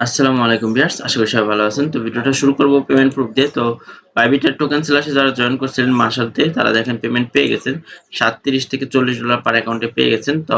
আসসালামু আলাইকুম ভিউয়ার্স, আশা করি সবাই ভালো আছেন। তো ভিডিওটা শুরু করব পেমেন্ট প্রুফ দিয়ে। তো বাইবিটার টোকেন সেলার্সে যারা জয়েন করছিলেন মাসাতে তারা দেখেন পেমেন্ট পেয়ে গেছেন। সাতত্রিশ থেকে চল্লিশ ডলার পার অ্যাকাউন্টে পেয়ে গেছেন। তো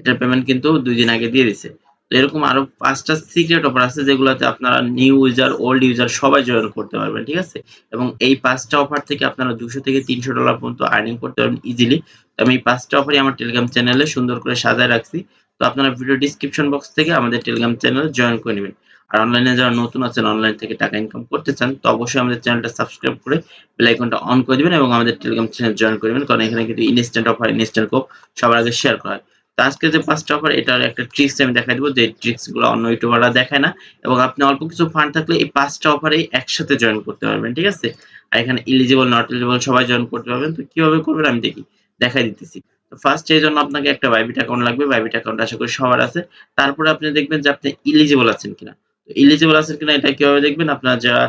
এটার পেমেন্ট কিন্তু দুই দিন আগে দিয়ে দিছে। তো এরকম আরও পাঁচটা সিক্রেট অফার আছে যেগুলোতে আপনারা নিউ ইউজার ওল্ড ইউজার সবাই জয়েন করতে পারবেন, ঠিক আছে? এবং এই পাঁচটা অফার থেকে আপনারা দুশো থেকে তিনশো ডলার পর্যন্ত আর্নিং করতে পারবেন ইজিলি আমি এই পাঁচটা অফারই আমার টেলিগ্রাম চ্যানেলে সুন্দর করে সাজায় রাখছি। তো আপনারা ভিডিও ডিসক্রিপশন বক্স থেকে আমাদের টেলিগ্রাম চ্যানেলে জয়েন করে নেবেন। আর অনলাইনে যারা নতুন আছেন অনলাইন থেকে টাকা ইনকাম করতে চান, তো অবশ্যই আমাদের চ্যানেলটা সাবস্ক্রাইব করে বেল আইকনটা অন করে দিবেন এবং আমাদের টেলিগ্রাম চ্যানেল জয়েন করে দিবেন কারণ এখানে কিন্তু ইনস্ট্যান্ট অফার ইনস্ট্যান্ট কোপ সবার আগে শেয়ার করা হয়। তো আজকে যে পাঁচটা অফার এটার একটা ট্রিক্স আমি দেখাই দিব। যে ট্রিক্সগুলো অন্য ইউটিউবাররা দেখায় না। এবং আপনি অল্প কিছু ফান্ড থাকলে এই পাঁচটা অফারেই একসাথে জয়েন করতে পারবেন, ঠিক আছে? আর এখানে ইলিজিবল নট এলিজিবল সবাই জয়েন করতে পারবেন। তো কীভাবে করবেন আমি দেখি, দেখাই দিতেছি। ফার্স্ট এই জন্য আপনাকে একটা বাইবিট অ্যাকাউন্ট লাগবে। বাইবিট অ্যাকাউন্ট আশা করি সবার আছে। তারপরে আপনি দেখবেন যে আপনি ইলিজিবল আছেন কিনা। এলিজিবল আছে কিনা এটা কীভাবে দেখবেন? আপনারা যারা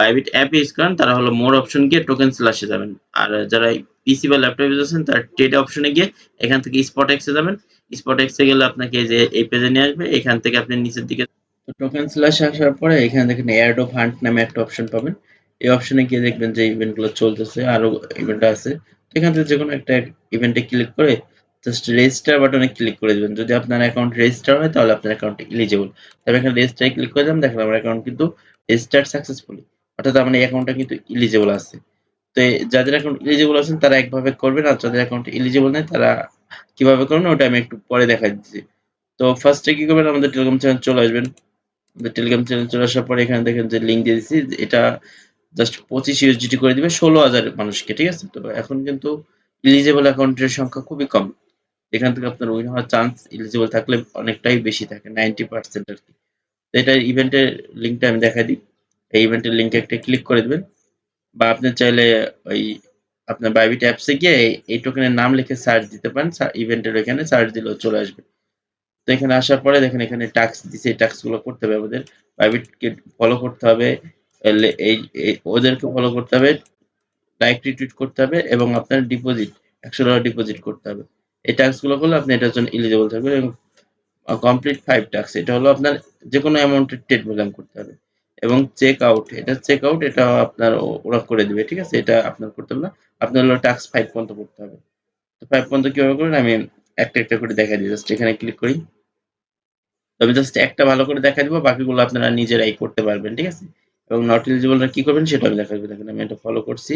বাইবিট অ্যাপ ইউজ করেন, তারা হলো মোর অপশন গিয়ে টোকেন স্ল্যাশে যাবেন। আর যারা পিসি বা ল্যাপটপ ইউজ আছেন, তারা ট্রেড অপশনে গিয়ে এখান থেকে স্পট এক্সে যাবেন। স্পট এক্সে গেলে আপনাকে যে এই পেজে নিয়ে আসবে। এখান থেকে আপনি নিচের দিকে টোকেন স্ল্যাশ আসার পরে এখানে দেখেন এয়ারড অফ হান্ট নামে একটা অপশন পাবেন। এই অপশনে গিয়ে দেখবেন যে ইভেন্টগুলো চলতেছে, আরও ইভেন্ট আছে। এখান থেকে যে কোনো একটা ইভেন্টে ক্লিক করে জাস্ট রেজিস্টার বাটনে ক্লিক করে দিবেন। যদি আপনার অ্যাকাউন্ট রেজিস্টার হয়, তাহলে আপনার অ্যাকাউন্ট ইলিজিবল তবে এখানে রেজিস্টারে ক্লিক করে দিলাম, দেখলাম আমার অ্যাকাউন্ট কিন্তু রেজিস্টার্ড সাকসেসফুলি অর্থাৎ আমার অ্যাকাউন্টটা কিন্তু ইলিজিবল আছে। তো যাদের অ্যাকাউন্ট ইলিজিবল আছেন, তারা একভাবে করবেন, আর যাদের অ্যাকাউন্ট ইলিজিবল নেই, তারা কীভাবে করবেন, ওটা আমি একটু পরে দেখা দিচ্ছি। তো ফার্স্টে কি করবেন, আমাদের টেলিগ্রাম চ্যানেল চলে আসবেন। টেলিগ্রাম চ্যানেল চলে আসার পরে এখানে দেখেন যে লিঙ্ক দিয়ে দিচ্ছি এটা জাস্ট পঁচিশ ইউএসডিটি করে দিবে, ষোলো হাজার মানুষকে, ঠিক আছে? তো এখন কিন্তু ইলিজিবল অ্যাকাউন্টের সংখ্যা খুবই কম। এখান থেকে আপনার উইন হওয়ার চান্স এলিজিবল থাকলে অনেকটাই বেশি থাকে নাইনটি পার্সেন্ট আর কি। তো এটা ইভেন্টের লিঙ্কটা আমি দেখা দিই। এই ইভেন্টের লিঙ্কে একটা ক্লিক করে দেবেন। বা আপনি চাইলে ওই আপনার বাইবিট অ্যাপসে গিয়ে এই টোকেনের নাম লিখে সার্চ দিতে পারেন। ইভেন্টের ওইখানে সার্চ দিলেও চলে আসবে। তো এখানে আসার পরে দেখেন এখানে টাস্ক দিছে, এই টাস্কগুলো করতে হবে আমাদের। বাইবিটকে ফলো করতে হবে। এই ওদেরকে ফলো করতে হবে লাইক রিটুইট করতে হবে এবং আপনার ডিপোজিট একশো ডলার ডিপোজিট করতে হবে। এই গুলো করলে আপনি এটার জন্য এলিজিবল থাকবেন এবং কমপ্লিট ফাইভ টাস্ক এটা হলো আপনার যে কোনো অ্যামাউন্টের ট্রেড প্রোগ্রাম করতে হবে। এবং চেক আউট এটা চেক আউট এটা আপনার ওরা করে দিবে, ঠিক আছে? এটা আপনার করতে হবে না, আপনার হলো টাস্ক ফাইভ পর্যন্ত করতে হবে। তো ফাইভ পর্যন্ত কীভাবে করবেন? আমি একটা একটা করে দেখা দিই জাস্ট এখানে ক্লিক করি। তবে জাস্ট একটা ভালো করে দেখা দিব, বাকিগুলো আপনারা নিজেরাই করতে পারবেন, ঠিক আছে? এবং নট এলিজিবলরা কি করবেন সেটা আমি দেখা দেখেন, আমি এটা ফলো করছি।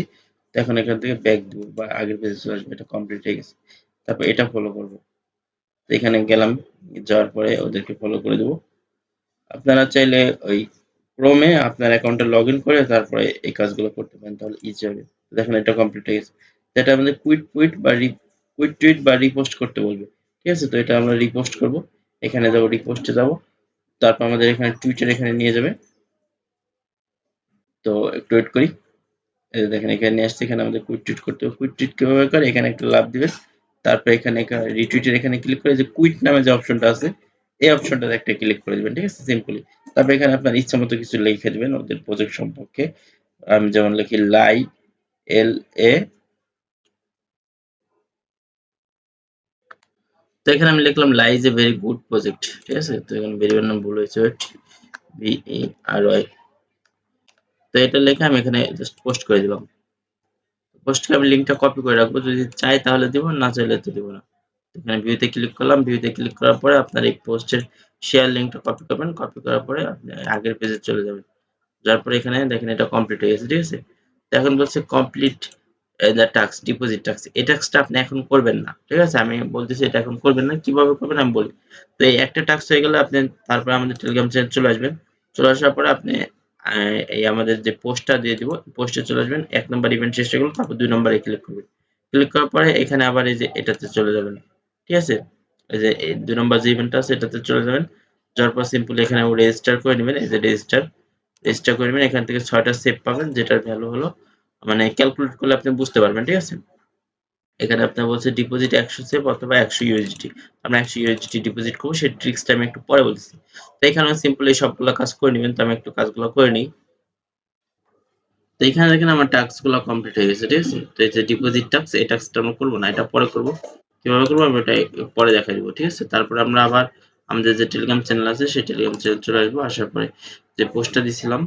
তো এখন এখান থেকে ব্যাক দিব বা আগের পেজে চলে আসবে, এটা কমপ্লিট হয়ে গেছে। তারপর এটা ফলো করব। এখানে গেলাম, যাওয়ার পরে ওদেরকে ফলো করে দেবো। আপনারা চাইলে ওই ক্রোমে আপনার অ্যাকাউন্টে লগ ইন করে তারপরে এই কাজগুলো করতে পারেন, তাহলে ইজি হবে। দেখেন, এটা কমপ্লিট হয়ে গেছে। যেটা আমাদের কুইট কুইট বা কুইট টুইট বা রিপোস্ট করতে বলবে। ঠিক আছে? তো এটা আমরা রিপোস্ট করব। এখানে যাব রিপোস্টে যাব। তারপর আমাদের এখানে টুইটার এখানে নিয়ে যাবে। তো একটু ওয়েট করি। দেখেন, এখানে নিয়ে আসছে, এখানে আমাদের কুইট টুইট করতে হবে। কুইট টুইট কীভাবে করে? এখানে একটা লাভ দিবে। তারপর এখানে রিটুইটের এখানে ক্লিক করে যে কুইট নামে যে অপশনটা আছে, এই অপশনটাতে একটা ক্লিক করে দিবেন, ঠিক আছে? সিম্পলি তারপর এখানে আপনার ইচ্ছা মতো কিছু লিখে দিবেন ওদের প্রজেক্ট সম্পর্কে। আমি যেমন লিখি লাই এল এ তো এখানে আমি লিখলাম লাই is a very good project ঠিক আছে? তো এখানে ভেরিয়েবল নাম ভুল হয়েছে বি ই আর ওয়াই তো এটা লিখে আমি এখানে জাস্ট পোস্ট করে দিলাম। পোস্টকে আমি লিঙ্কটা কপি করে রাখব। যদি চাই তাহলে দিব, না চাইলে তো দিব না। এখানে ভিউতে ক্লিক করলাম। ভিউতে ক্লিক করার পরে আপনার এই পোস্টের শেয়ার লিঙ্কটা কপি করবেন। কপি করার পরে আপনি আগের পেজে চলে যাবেন। যার পরে এখানে দেখেন এটা কমপ্লিট হয়ে গেছে, ঠিক আছে? এখন বলছে complete the tasks deposit tasks এই টাক্সটা আপনি এখন করবেন না, ঠিক আছে? আমি বলতেছি এটা এখন করবেন না। কীভাবে করবেন আমি বলি। তো এই একটা টাক্স হয়ে গেলে আপনি তারপরে আমাদের টেলিগ্রাম চ্যানেল চলে আসবেন। চলে আসার পরে আপনি এই আমাদের যে পোস্টটা দিয়ে দিব পোস্টে চলে আসবেন, এক নম্বর ইভেন্ট চেষ্টা করুন তারপর দুই নম্বরে ক্লিক করবেন। ক্লিক করার পরে এখানে আবার এই যে এটাতে চলে যাবেন, ঠিক আছে? এই যে দুই নম্বর যে ইভেন্টটা আছে, এটাতে চলে যাবেন। যাওয়ার পর সিম্পলি এখানে রেজিস্টার করে নেবেন, এই যে রেজিস্টার রেজিস্টার করে নেবেন। এখান থেকে ছয়টা সেভ পাবেন, যেটার ভ্যালু হলো মানে ক্যালকুলেট করলে আপনি বুঝতে পারবেন, ঠিক আছে? এখানে আপনার বলছে ডিপোজিট একশো সেভ অথবা একশো ইউএসডি আমরা একশো ইউএসডি ডিপোজিট করব, সেই ট্রিক্সটা আমি একটু পরে বলছি। তো এখানে সিম্পলি সবগুলো কাজ করে নেবেন, তো আমি একটু কাজগুলো করে নিই। তো এখানে দেখেন আমার টাস্কগুলো কমপ্লিট হয়ে গেছে, ঠিক আছে? তো এই যে ডিপোজিট টাস্ক এই টাস্কটা আমরা করব না, এটা পরে করব। কীভাবে করব? আমি এটা পরে দেখা দিব, ঠিক আছে? তারপরে আমরা আবার আমাদের যে টেলিগ্রাম চ্যানেল আছে, সেই টেলিগ্রাম চ্যানেল চলে আসব। আসার পরে যে পোস্টটা দিছিলাম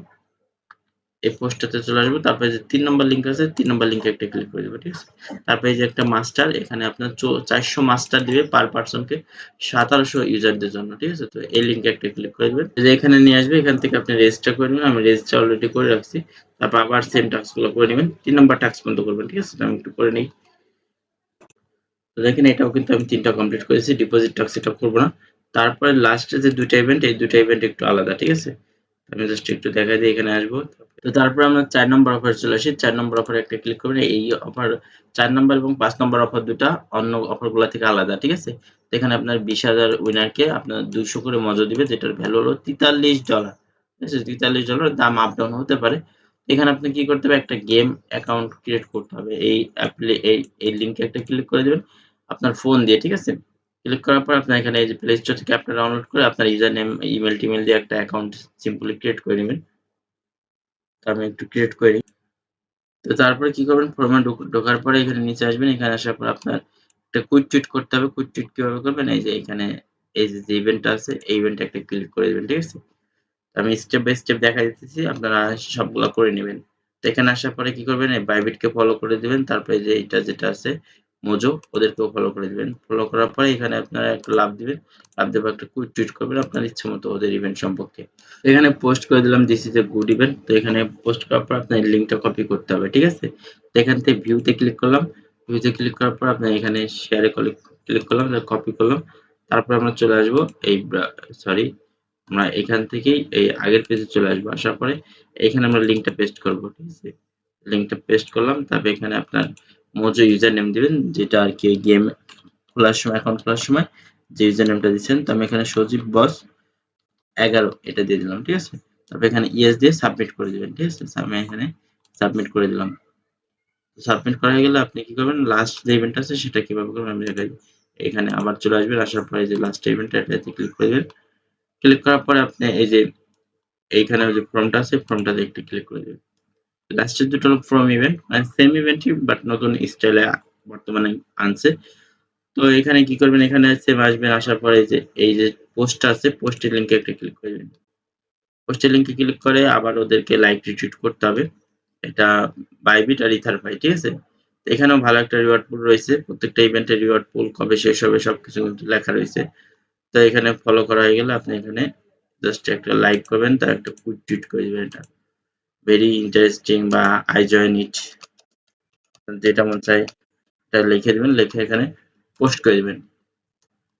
এই পোস্টটাতে চলে আসব। তারপরে যে তিন নম্বর লিঙ্ক আছে, তিন নম্বর লিঙ্কে একটা ক্লিক করে দেবো, ঠিক আছে? তারপরে যে একটা মাস্টার এখানে আপনার চারশো মাস্টার দিবে পার পার্সনকে সাতারোশো ইউজারদের জন্য, ঠিক আছে? তো এই লিঙ্কে একটা ক্লিক করে দেবেন। যে এখানে নিয়ে আসবে, এখান থেকে আপনি রেজিস্টার করে নেবেন। আমি রেজিস্টার অলরেডি করে রাখছি। তারপর আবার সেম টাস্কগুলো করে নেবেন। তিন নম্বর টাস্ক পর্যন্ত করবেন, ঠিক আছে? আমি একটু করে নিই। তো দেখেন, এটাও কিন্তু আমি তিনটা কমপ্লিট করেছি। ডিপোজিট টাস্ক এটা করব না। তারপরে লাস্টে যে দুইটা ইভেন্ট এই দুইটা ইভেন্ট একটু আলাদা, ঠিক আছে? আমি জাস্ট একটু দেখাই দিই এখানে আসব। তো তারপর আমরা চার নম্বর অফার চলে আসি। চার নম্বর অফার একটা ক্লিক করবেন, এই অফার চার নম্বর এবং পাঁচ নম্বর অফার দুটা অন্য অফারগুলো থেকে আলাদা, ঠিক আছে? এখানে আপনার বিশ হাজার উইনারকে আপনার দুইশো করে মজা দিবে, যেটার ভ্যালু হলো তেতাল্লিশ ডলার ঠিক আছে? তেতাল্লিশ ডলার দাম আপ ডাউন হতে পারে। এখানে আপনি কি করতে হবে, একটা গেম অ্যাকাউন্ট ক্রিয়েট করতে হবে। এই অ্যাপ্লি এই এই লিঙ্কে একটা ক্লিক করে দেবেন, আপনার ফোন দিয়ে, ঠিক আছে? ক্লিক করার পর আপনার এখানে এই যে প্লে স্টোর থেকে আপনার ডাউনলোড করে আপনার ইউজার নেম ইমেল টিমেল দিয়ে একটা অ্যাকাউন্ট সিম্পলি ক্রিয়েট করে নেবেন। তো আমি একটু ক্রিয়েট করে নিই। তো তারপরে কি করবেন? ফর্মে ঢোকার পরে এখানে নিচে আসবেন। এখানে আসার পর আপনার একটা কুইক টুইট করতে হবে। কুইক টুইট কীভাবে করবেন? এই যে এখানে এই যে যে ইভেন্টটা আছে, এই ইভেন্টে একটা ক্লিক করে দেবেন, ঠিক আছে? আমি স্টেপ বাই স্টেপ দেখা দিতেছি। আপনারা সবগুলো করে নেবেন। তো এখানে আসার পরে কি করবেন? এই বাইবিটকে ফলো করে দিবেন। তারপরে যে এটা যেটা আছে মোজো ওদেরকেও ফলো করে দিবেন। ফলো করার পরে এখানে আপনারা একটা লাভ দিবেন। লাভ দেবো একটা কুইক টুইট করবেন আপনার ইচ্ছে মতো ওদের ইভেন্ট সম্পর্কে। এখানে পোস্ট করে দিলাম this is a good event তো এখানে পোস্ট করার পর আপনার লিঙ্কটা কপি করতে হবে, ঠিক আছে? তো এখান থেকে ভিউতে ক্লিক করলাম। ভিউতে ক্লিক করার পর আপনার এখানে শেয়ারে ক্লিক করলাম কপি করলাম। তারপর আমরা চলে আসব এই সরি আমরা এখান থেকেই এই আগের পেজে চলে আসব। আসার পরে এখানে আমরা লিঙ্কটা পেস্ট করব, ঠিক আছে? লিঙ্কটা পেস্ট করলাম, তারপর এখানে আপনার মোজো ইউজার নেম দিবেন, যেটা আর কি গেম খোলার সময় অ্যাকাউন্ট খোলার সময় যে ইউজার নেমটা দিচ্ছেন, তো আমি এখানে সজীব বস এগারো এটা দিয়ে দিলাম, ঠিক আছে? তারপর এখানে ইয়েস দিয়ে সাবমিট করে দিবেন, ঠিক আছে? আমি এখানে সাবমিট করে দিলাম। সাবমিট করা হয়ে গেলে আপনি কি করবেন? লাস্ট যে ইভেন্ট আছে, সেটা কীভাবে করবেন? আমি দেখাই। এখানে আবার চলে আসবেন, আসার পরে যে লাস্ট ইভেন্টটা এটাতে ক্লিক করে দেবেন। ক্লিক করার পরে আপনি এই যে, এইখানে যে ফর্মটা আছে ফর্মটাতে একটু ক্লিক করে দেবেন। লাস্টের দুটো হলো ফর্ম ইভেন্ট মানে সেম ইভেন্টই বাট নতুন স্টাইলে বর্তমানে আনছে। তো এখানে কি করবেন? এখানে সেম আসবেন, আসার পরে যে, এই যে পোস্ট আছে পোস্টের লিঙ্কে একটা ক্লিক করে দেবেন। পোস্টের লিঙ্কে ক্লিক করে আবার ওদেরকে লাইক রিটুইট করতে হবে। এটা বাইবিট আর ইথার পাই ঠিক আছে? এখানেও ভালো একটা রিওয়ার্ড পুল রয়েছে। প্রত্যেকটা ইভেন্টের রিওয়ার্ড পুল কবে শেষ হবে, সবকিছু কিন্তু লেখা রয়েছে। তো এখানে ফলো করা হয়ে গেলে আপনি এখানে জাস্ট একটা লাইক করবেন, তার একটা কুইক টুইট করে দেবেন এটা। ভেরি ইন্টারেস্টিং বা আই জয়েন ইট যেটা মন চাই এটা লিখে দেবেন, লিখে এখানে পোস্ট করে দেবেন।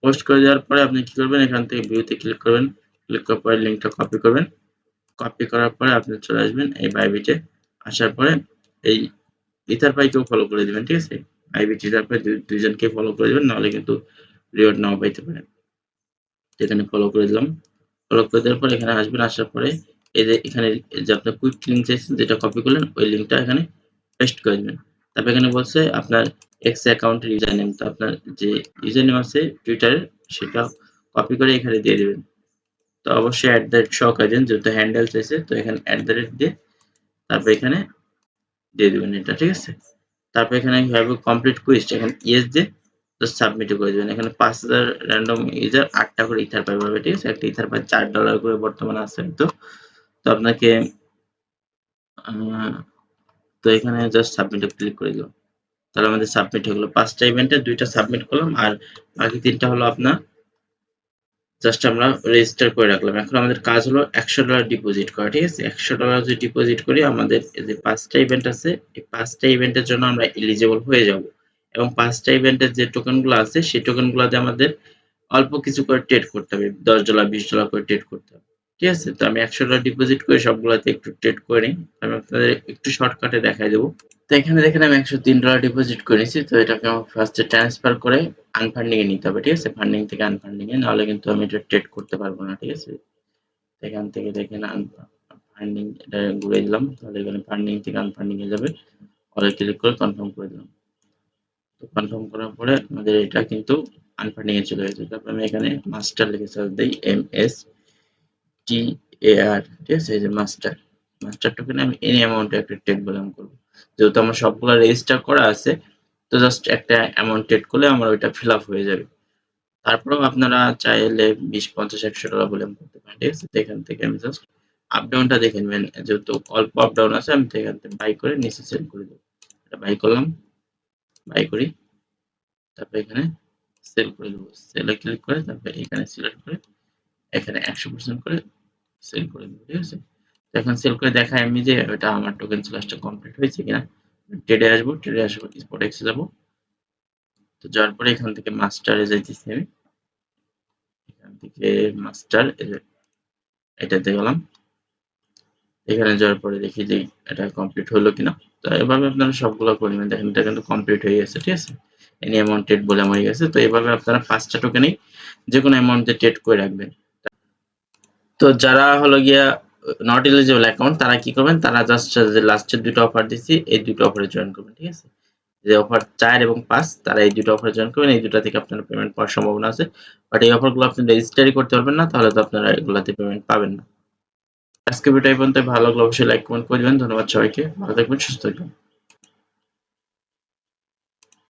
পোস্ট করে দেওয়ার পরে আপনি কি করবেন? এখান থেকে ভিউতে ক্লিক করবেন। ক্লিক করার পরে লিঙ্কটা কপি করবেন। কপি করার পরে আপনি চলে আসবেন এই বাইবিটে আসার পরে এই ইথার পাইকেও ফলো করে দিবেন, ঠিক আছে? আইবিটি ইথার পাই দুইজনকে ফলো করে দিবেন, নাহলে কিন্তু রিওয়ার্ড নাও পাইতে পারেন। এখানে ফলো করে দিলাম। ফলো করে দেওয়ার পর এখানে আসবেন, আসার পরে এই যে এখানে যে আপনার কুইক লিঙ্ক চাইছেন যেটা কপি করলেন, ওই লিঙ্কটা এখানে পেস্ট করে দেবেন। তারপর এখানে বলছে আপনার এক্স অ্যাকাউন্টের ইউজার নেম তো আপনার যে ইউজার নেম আছে টুইটারের সেটা কপি করে এখানে দিয়ে দেবেন। তো অবশ্যই অ্যাট দ্য রেট সহকারে দিন, যেহেতু হ্যান্ডেল চাইছে, তো এখানে অ্যাট দ্য রেট দিয়ে তারপর এখানে দিয়ে দেবেন এটা, ঠিক আছে? তারপর এখানে হ্যাভ কমপ্লিট কুইজ এখানে ইয়েস দিয়ে জাস্ট সাবমিট করে দেবেন। এখানে পাঁচ হাজার র্যান্ডম ইউজার আটটা করে ইথার পাই পাবে, ঠিক আছে? একটা ইথার পাই চার ডলার করে বর্তমানে আছে, তো তো আপনাকে তো এখানে জাস্ট সাবমিটে ক্লিক করে দিলাম। তাহলে আমাদের সাবমিট হয়ে গেলো। পাঁচটা ইভেন্টে দুইটা সাবমিট করলাম আর বাকি তিনটা হলো আপনার জাস্ট আমরা রেজিস্টার করে রাখলাম। এখন আমাদের কাজ হলো একশো ডলার ডিপোজিট করা, ঠিক আছে? একশো ডলার যদি ডিপোজিট করি, আমাদের যে পাঁচটা ইভেন্ট আছে, এই পাঁচটা ইভেন্টের জন্য আমরা এলিজিবল হয়ে যাব। এবং পাঁচটা ইভেন্টের যে টোকেনগুলো আছে, সেই টোকেনগুলোতে আমাদের অল্প কিছু করে ট্রেড করতে হবে। দশ ডলার বিশ ডলার করে ট্রেড করতে হবে। ঠিক আছে? তো আমি একশো ডলার ডিপোজিট করে সবগুলোতে একটু ট্রেড করে নিই। আমি আপনাদের একটু শর্টকাটে দেখাই দেবো। তো এখানে দেখেন আমি একশো তিন ডলার ডিপোজিট করেছি তো এটাকে আমার ফার্স্টে ট্রান্সফার করে আনফান্ডিং এ নিতে হবে, ঠিক আছে? ফান্ডিং থেকে আনফান্ডিং এ। নাহলে কিন্তু আমি এটা ট্রেড করতে পারব না, ঠিক আছে? এখান থেকে দেখেন ফান্ডিং এটা ঘুরে দিলাম। তাহলে এখানে ফান্ডিং থেকে আনফান্ডিং এ যাবে। অলে ক্লিক করে কনফার্ম করে দিলাম। তো কনফার্ম করার পরে আমাদের এটা কিন্তু আনফান্ডিং এ চলে গেছে। তারপর আমি এখানে মাস্টার লিখে সার্চ দিই এম এস টি এ আর ঠিক আছে? এই যে মাস্টার মাস্টার টোকেনে আমি এনি অ্যামাউন্টে একটা ট্রেড বলে করব। যেহেতু আমার সবগুলো রেজিস্টার করা আছে, তো জাস্ট একটা অ্যামাউন্ট ট্রেড করলে আমার ওইটা ফিল আপ হয়ে যাবে। তারপরেও আপনারা চাইলে বিশ, পঞ্চাশ, একশো ডলার বলে করতে পারেন ঠিক আছে? এখান থেকে আমি জাস্ট আপ ডাউনটা দেখে নেবেন। যেহেতু অল্প আপ ডাউন আছে, আমি এখান থেকে বাই করে নিচে সেল করে দেবো। এটা বাই করলাম বাই করি, তারপর এখানে সেল করে দেবো। সেলে ক্লিক করে তারপর এখানে সিলেক্ট করে, এখানে একশো পার্সেন্ট করে সেল করে দেবো, ঠিক আছে? তো এখন সেল করে দেখাই আমি যে ওটা আমার টোকেন স্ল্যাশটা কমপ্লিট হয়েছে কিনা। ট্রেডে আসব ট্রেডে আসব স্পট এক্সে যাব। তো যাওয়ার পরে এখান থেকে মাস্টারে যাইতেছি আমি। এখান থেকে মাস্টার এটাতে গেলাম। এখানে যাওয়ার পরে দেখি যে এটা কমপ্লিট হলো কিনা। তো এভাবে আপনারা সবগুলো করবেন দেখেন এটা কিন্তু কমপ্লিট হয়ে গেছে, ঠিক আছে? এনি অ্যামাউন্ট ট্রেড বলে আমার গেছে। তো এভাবে আপনারা পাঁচটা টোকেনেই যে কোনো অ্যামাউন্টে ট্রেড করে রাখবেন। তো যারা হলো গিয়া নট এলিজিবল অ্যাকাউন্ট তারা কি করবেন? তারা জাস্ট যে লাস্টের দুটো অফার দিছি, এই দুটো অফারে জয়েন করবেন, ঠিক আছে? যে অফার চার এবং পাঁচ, তারা এই দুটো অফারে জয়েন করবেন, এই দুটো থেকে আপনারা পেমেন্ট পাওয়ার সম্ভাবনা আছে। বাট এই অফারগুলো আপনি রেজিস্টারই করতে পারবেন না, তাহলে তো আপনারা এগুলাতে পেমেন্ট পাবেন না। আজকে ভিডিও পর্যন্ত ভালো লাগলে অবশ্যই লাইক কমেন্ট করে দিবেন। ধন্যবাদ সবাইকে। ভালো থাকবেন, সুস্থ থাকবেন।